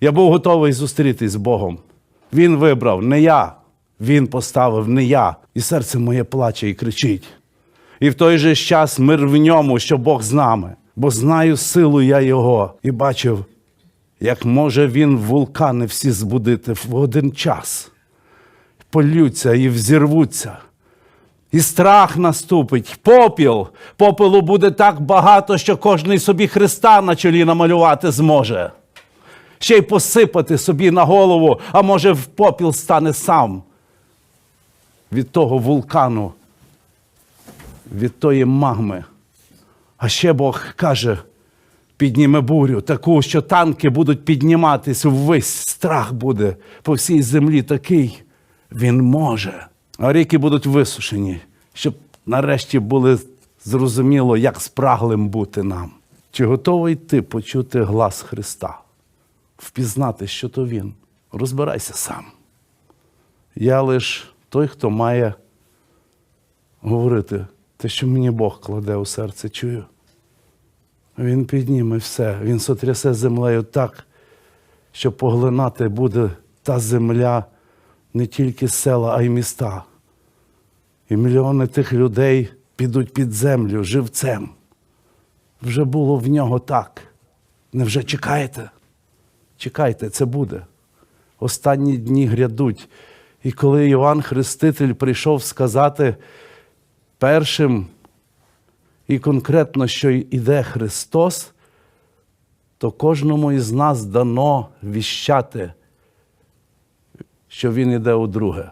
Я був готовий зустрітись з Богом. Він вибрав не я, він поставив не я. І серце моє плаче і кричить. І в той же час мир в ньому, що Бог з нами, бо знаю силу я Його і бачив, як може він вулкани всі збудити в один час. Полються і взірвуться. І страх наступить, попіл. Попелу буде так багато, що кожний собі Христа на чолі намалювати зможе. Ще й посипати собі на голову, а може в попіл стане сам. Від того вулкану, від тої магми. А ще Бог каже: підніме бурю, таку, що танки будуть підніматись ввись, страх буде по всій землі такий. Він може. А ріки будуть висушені, щоб нарешті були зрозуміло, як спраглим бути нам. Чи готовий ти почути глас Христа? Впізнати, що то Він? Розбирайся сам. Я лиш той, хто має говорити те, що мені Бог кладе у серце, чую. Він підніме все, він сотрясе землею так, що поглинати буде та земля не тільки села, а й міста. І мільйони тих людей підуть під землю живцем. Вже було в нього так. Невже чекаєте? Чекайте, це буде. Останні дні грядуть. І коли Іван Хреститель прийшов сказати першим і конкретно, що йде Христос, то кожному із нас дано віщати, що Він іде у друге.